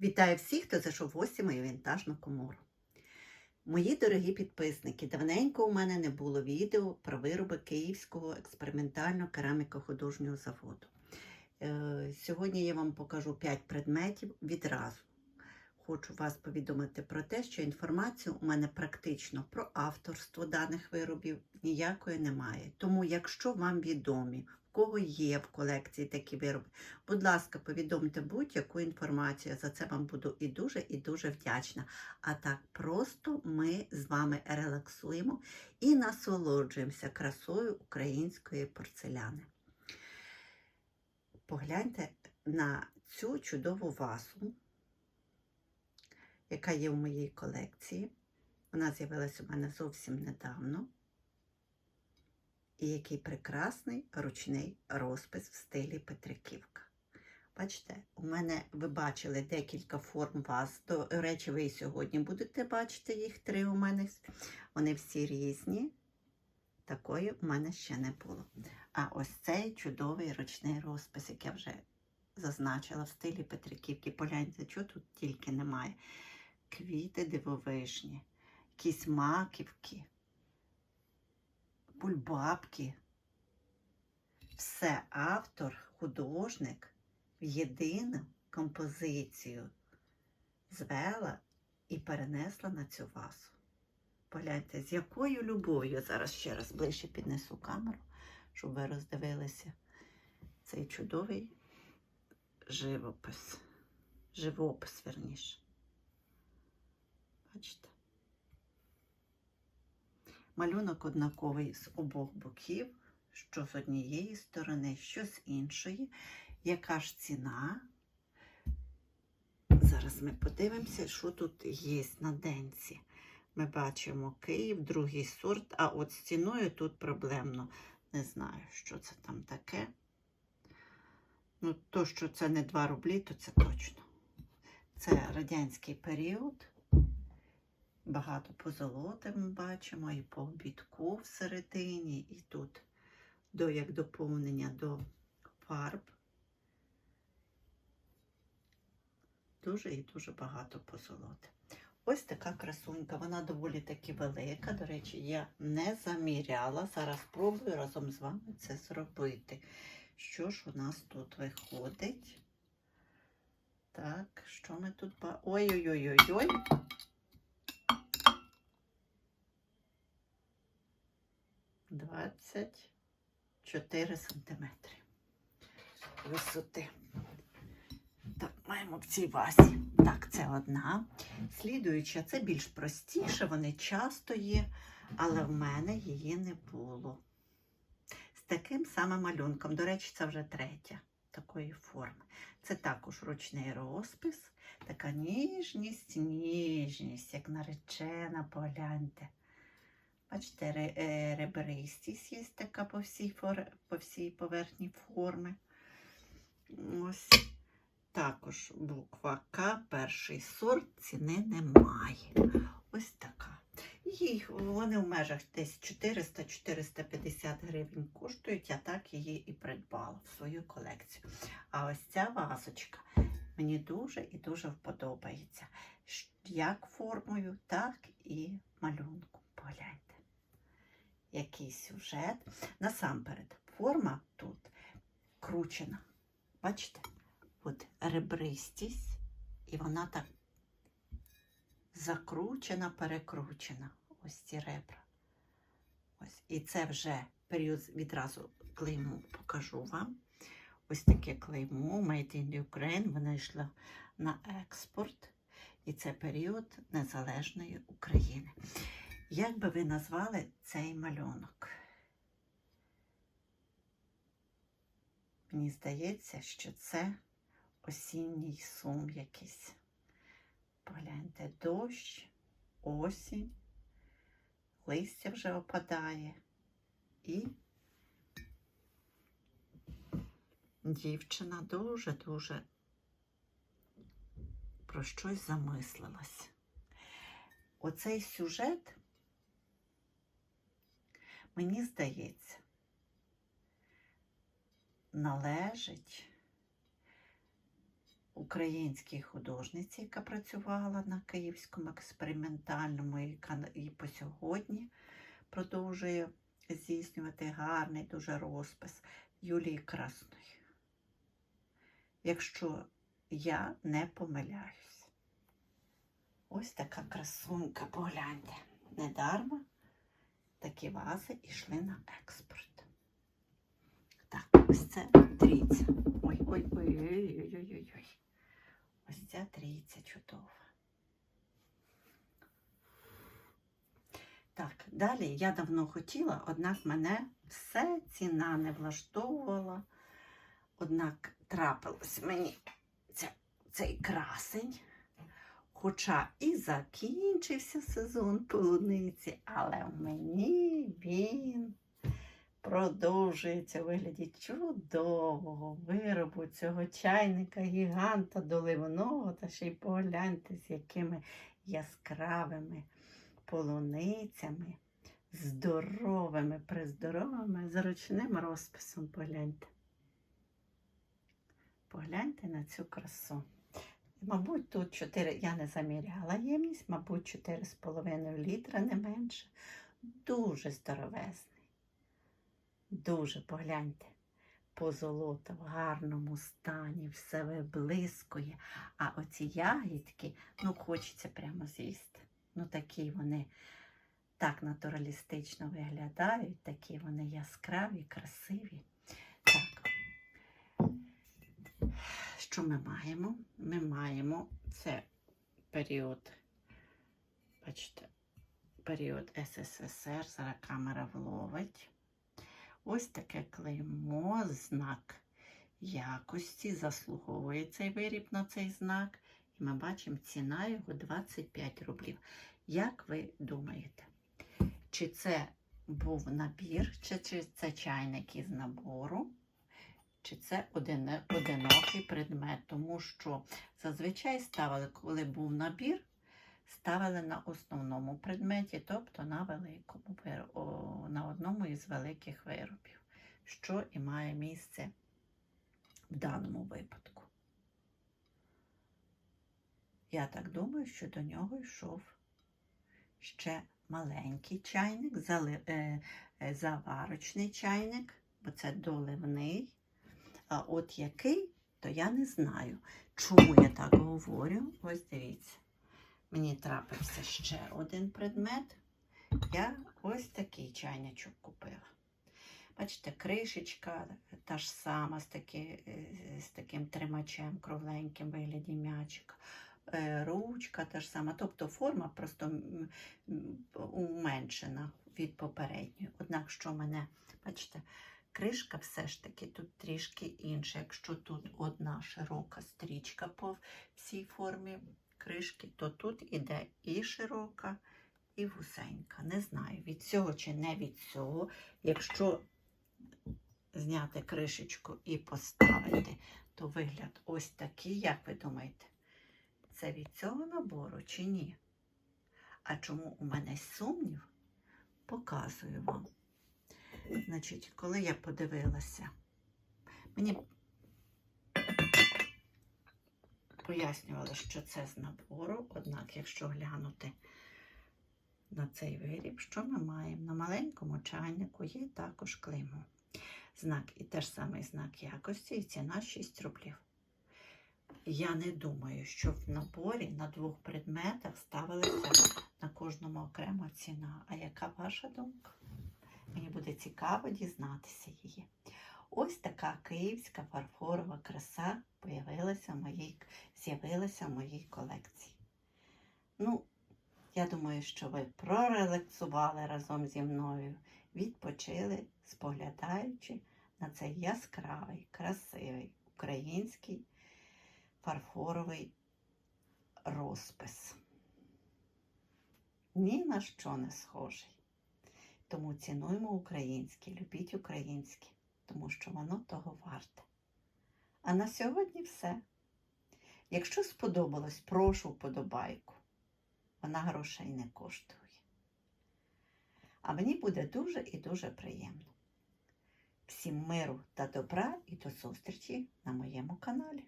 Вітаю всіх, хто зайшов в гості мою вінтажну комору. Мої дорогі підписники, давненько у мене не було відео про вироби Київського експериментального кераміко-художнього заводу. Е, Сьогодні я вам покажу 5 предметів відразу. Хочу вас повідомити про те, що інформації у мене практично про авторство даних виробів ніякої немає. Тому, якщо вам відомі, кого є в колекції такі вироби, Будь ласка, повідомте будь-яку інформацію. За це вам буду і дуже і дуже вдячна. А так просто ми з вами релаксуємо і насолоджуємося красою української порцеляни. Погляньте на цю чудову вазу, яка є в моїй колекції. Вона з'явилася у мене зовсім недавно. І який прекрасний ручний розпис в стилі Петриківка. Бачите, у мене ви бачили декілька форм ваз. До речі, ви і сьогодні будете бачити їх три у мене. Вони всі різні. Такої у мене ще не було. А ось цей чудовий ручний розпис, як я вже зазначила в стилі Петриківки. Погляньте, чого тут тільки немає. Квіти дивовижні, якісь маківки, бульбабки. Все автор, художник в єдину композицію звела і перенесла на цю вазу. Погляньте, з якою любов'ю зараз ще раз ближче піднесу камеру, щоб ви роздивилися цей чудовий живопис. Живопис, верніше. Бачите? Малюнок однаковий з обох боків, що з однієї сторони, що з іншої. Яка ж ціна? Зараз ми подивимося, що тут є на денці. Ми бачимо Київ, другий сорт, а от з ціною тут проблемно. Не знаю, що це там таке. Ну, то, що це не 2 рублі, то це точно. Це радянський період. Багато позолоти ми бачимо, і по обідку всередині, і тут до як доповнення до фарб. Дуже і дуже багато позолоти. Ось така красунька, вона доволі таки велика. До речі, я не заміряла. Зараз спробую разом з вами це зробити. Що ж у нас тут виходить? Так, що ми тут. Ой-ой-ой-ой-ой. Двадцять чотири сантиметри висоти. Так, маємо в цій вазі. Так, це одна. Слідуюча, це більш простіше, вони часто є, але в мене її не було. З таким самим малюнком. До речі, це вже третя такої форми. Це також ручний розпис, така ніжність, ніжність, як наречена, погляньте. Бачите, е, ребристість є така по всій, фор... по всій поверхні форми. Ось. Також буква К, перший сорт, ціни немає. Ось така. Їх, вони в межах десь 400-450 гривень коштують, я так її і придбала в свою колекцію. А ось ця вазочка мені дуже і дуже вподобається. Як формою, так і малюнком. Погляньте. Який сюжет. Насамперед, форма тут кручена. Бачите? От ребристість, і вона так закручена, перекручена. Ось ці ребра. Ось. І це вже період відразу клейму покажу вам. Ось таке клеймо Made in Ukraine. Вона йшла на експорт. І це період Незалежної України. Як би ви назвали цей малюнок? Мені здається, що це осінній сум якийсь. Погляньте, дощ, осінь, листя вже опадає і дівчина дуже-дуже про щось замислилась. Оцей сюжет, мені здається, належить українській художниці, яка працювала на Київському експериментальному і, по сьогодні продовжує здійснювати гарний дуже розпис Юлії Красної. Якщо я не помиляюсь. Ось така красунка, погляньте. Недарма такі вази йшли на експорт. Так, ось це трійця. Ой, ой, ой, ой, ой, ой, ой, ой. Ось ця трійця чудова. Так, далі я давно хотіла, однак мене все ціна не влаштовувала. Однак трапилось мені ця, цей красень. Хоча і закінчився сезон полуниці, але в мені він продовжується у вигляді чудового виробу цього чайника гіганта доливного. Та ще й погляньте, з якими яскравими полуницями, здоровими, приздоровими, з ручним розписом. Погляньте. Погляньте на цю красу. Мабуть, тут 4, я не заміряла ємність, мабуть, 4,5 літра, не менше. Дуже здоровезний. Дуже погляньте. Позолота в гарному стані, все виблискує. А оці ягідки, ну, хочеться прямо з'їсти. Ну, такі вони так натуралістично виглядають, такі вони яскраві, красиві. Що ми маємо? Ми маємо це період, бачите, період СССР, зараз камера вловить. Ось таке клеймо, знак якості, заслуговує цей виріб на цей знак. І ми бачимо, ціна його 25 рублів. Як ви думаєте, чи це був набір, чи, це чайник із набору? Чи це один, одинокий предмет, тому що зазвичай ставили, коли був набір, ставили на основному предметі, тобто на великому на одному із великих виробів, що і має місце в даному випадку. Я так думаю, що до нього йшов ще маленький чайник, е, е, заварочний чайник, бо це доливний. А от який, то я не знаю. Чому я так говорю? Ось дивіться. Мені трапився ще один предмет. Я ось такий чайничок купила. Бачите, кришечка та ж сама з, таки, з таким тримачем кругленьким вигляді м'ячика. Е, Ручка та ж сама. Тобто форма просто уменшена від попередньої. Однак, що мене, бачите, кришка все ж таки тут трішки інша. Якщо тут одна широка стрічка по всій формі кришки, то тут іде і широка, і вусенька. Не знаю, від цього чи не від цього. Якщо зняти кришечку і поставити, то вигляд ось такий, як ви думаєте, це від цього набору чи ні? А чому у мене сумнів? Показую вам. Значить, коли я подивилася, мені пояснювали, що це з набору, однак, якщо глянути на цей виріб, що ми маємо? На маленькому чайнику є також клеймо. Знак і теж самий знак якості, і ціна 6 рублів. Я не думаю, що в наборі на двох предметах ставилася на кожному окрема ціна. А яка ваша думка? Мені буде цікаво дізнатися її. Ось така київська фарфорова краса появилася в моїй, з'явилася в моїй колекції. Ну, я думаю, що ви прорелаксували разом зі мною, відпочили, споглядаючи на цей яскравий, красивий український фарфоровий розпис. Ні на що не схожий. Тому цінуємо українське, любіть українське, тому що воно того варте. А на сьогодні все. Якщо сподобалось, прошу вподобайку. Вона грошей не коштує. А мені буде дуже і дуже приємно. Всім миру та добра і до зустрічі на моєму каналі.